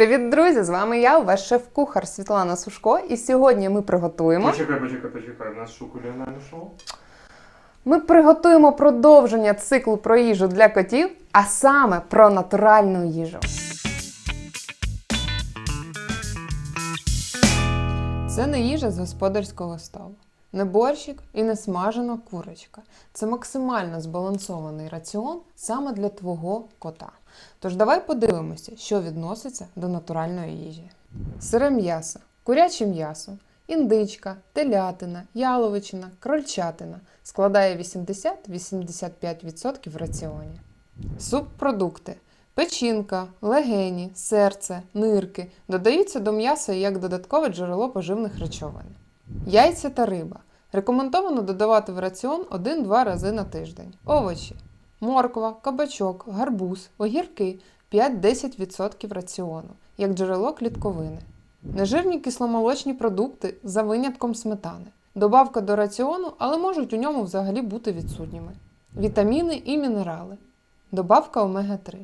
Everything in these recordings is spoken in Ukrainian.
Привіт, друзі! З вами я, ваш шеф-кухар Світлана Сушко. І сьогодні ми приготуємо. Почекай, почекай, почекай. У нас що кулінарне шоу? Ми приготуємо продовження циклу про їжу для котів, а саме про натуральну їжу. Це не їжа з господарського столу, не борщик і не смажена курочка. Це максимально збалансований раціон саме для твого кота. Тож давай подивимося, що відноситься до натуральної їжі: сире м'ясо, куряче м'ясо, індичка, телятина, яловичина, крольчатина складає 80-85% в раціоні. Субпродукти. Печінка, легені, серце, нирки додаються до м'яса як додаткове джерело поживних речовин. Яйця та риба. Рекомендовано додавати в раціон 1-2 рази на тиждень. Овочі. Морква, кабачок, гарбуз, огірки 5-10% раціону, як джерело клітковини. Нежирні кисломолочні продукти за винятком сметани. Добавка до раціону, але можуть у ньому взагалі бути відсутніми. Вітаміни і мінерали. Добавка омега-3.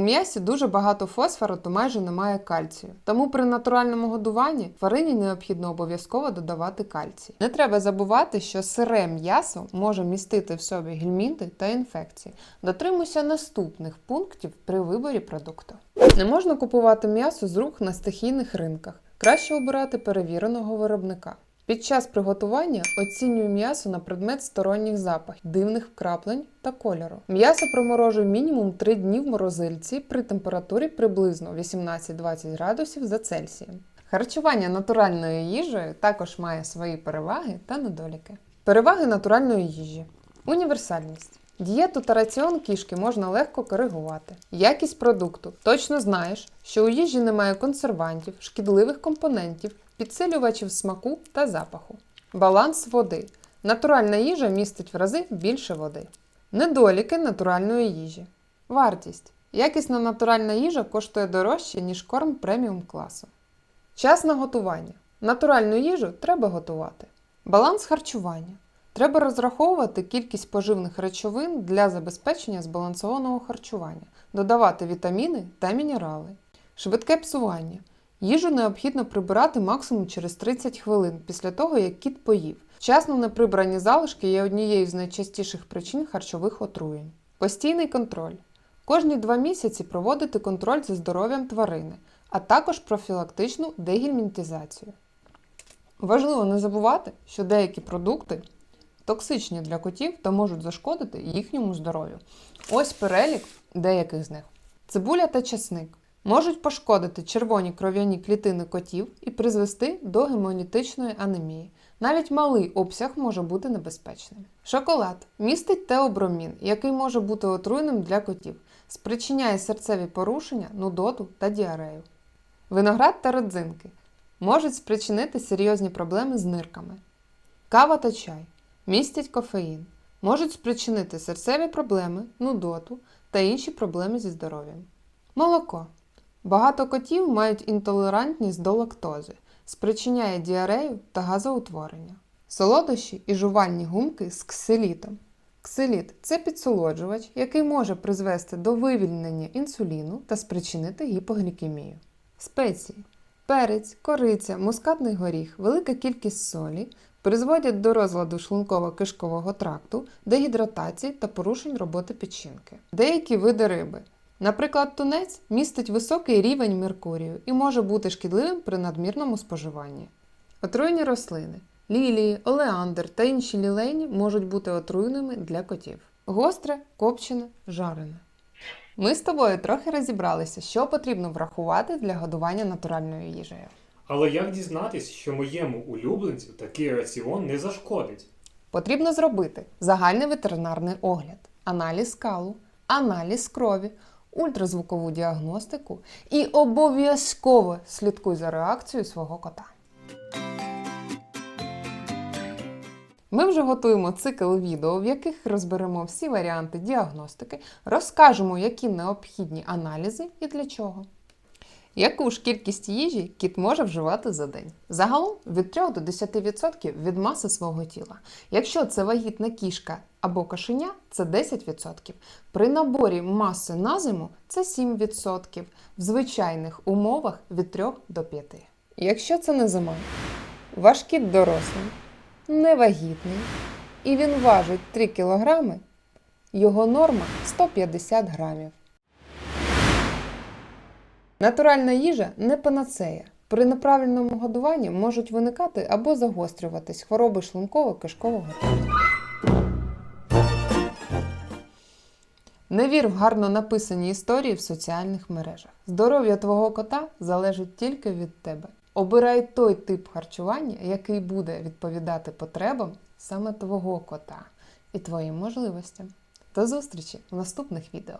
У м'ясі дуже багато фосфору, то майже немає кальцію. Тому при натуральному годуванні тварині необхідно обов'язково додавати кальцій. Не треба забувати, що сире м'ясо може містити в собі гельмінти та інфекції. Дотримуйся наступних пунктів при виборі продукту. Не можна купувати м'ясо з рук на стихійних ринках. Краще обирати перевіреного виробника. Під час приготування оцінюю м'ясо на предмет сторонніх запахів, дивних вкраплень та кольору. М'ясо проморожую мінімум 3 дні в морозильці при температурі приблизно 18-20 градусів за Цельсієм. Харчування натуральною їжею також має свої переваги та недоліки. Переваги натуральної їжі: універсальність. Дієту та раціон кішки можна легко коригувати. Якість продукту. Точно знаєш, що у їжі немає консервантів, шкідливих компонентів, підсилювачів смаку та запаху. Баланс води. Натуральна їжа містить в рази більше води. Недоліки натуральної їжі. Вартість. Якісна натуральна їжа коштує дорожче, ніж корм преміум класу. Час на готування. Натуральну їжу треба готувати. Баланс харчування. Треба розраховувати кількість поживних речовин для забезпечення збалансованого харчування, додавати вітаміни та мінерали. Швидке псування. Їжу необхідно прибирати максимум через 30 хвилин після того, як кіт поїв. Вчасно неприбрані залишки є однією з найчастіших причин харчових отруєнь. Постійний контроль. Кожні два місяці проводити контроль за здоров'ям тварини, а також профілактичну дегельмінтизацію. Важливо не забувати, що деякі продукти токсичні для котів та можуть зашкодити їхньому здоров'ю. Ось перелік деяких з них. Цибуля та чесник можуть пошкодити червоні кров'яні клітини котів і призвести до гемолітичної анемії. Навіть малий обсяг може бути небезпечним. Шоколад містить теобромін, який може бути отруйним для котів, спричиняє серцеві порушення, нудоту та діарею. Виноград та родзинки можуть спричинити серйозні проблеми з нирками. Кава та чай містять кофеїн, можуть спричинити серцеві проблеми, нудоту та інші проблеми зі здоров'ям. Молоко. Багато котів мають інтолерантність до лактози, спричиняє діарею та газоутворення. Солодощі і жувальні гумки з ксилітом. Ксиліт це підсолоджувач, який може призвести до вивільнення інсуліну та спричинити гіпоглікемію. Спеції. Перець, кориця, мускатний горіх, велика кількість солі призводять до розладу шлунково-кишкового тракту, дегідратації та порушень роботи печінки. Деякі види риби. Наприклад, тунець містить високий рівень меркурію і може бути шкідливим при надмірному споживанні. Отруйні рослини. Лілії, олеандр та інші лілейні можуть бути отруйними для котів. Гостре, копчене, жарене. Ми з тобою трохи розібралися, що потрібно врахувати для годування натуральною їжею. Але як дізнатись, що моєму улюбленцю такий раціон не зашкодить? Потрібно зробити загальний ветеринарний огляд, аналіз калу, аналіз крові, ультразвукову діагностику і обов'язково слідкуй за реакцією свого кота. Ми вже готуємо цикл відео, в яких розберемо всі варіанти діагностики, розкажемо, які необхідні аналізи і для чого. Яку ж кількість їжі кіт може вживати за день? Загалом від 3 до 10% від маси свого тіла. Якщо це вагітна кішка або кошеня, це 10%. При наборі маси на зиму це 7%. В звичайних умовах від 3 до 5. Якщо це не зима, ваш кіт дорослий, невагітний, і він важить 3 кг, його норма 150 грамів. Натуральна їжа не панацея. При неправильному годуванні можуть виникати або загострюватись хвороби шлунково-кишкового тракту. Не вір в гарно написані історії в соціальних мережах. Здоров'я твого кота залежить тільки від тебе. Обирай той тип харчування, який буде відповідати потребам саме твого кота і твоїм можливостям. До зустрічі в наступних відео!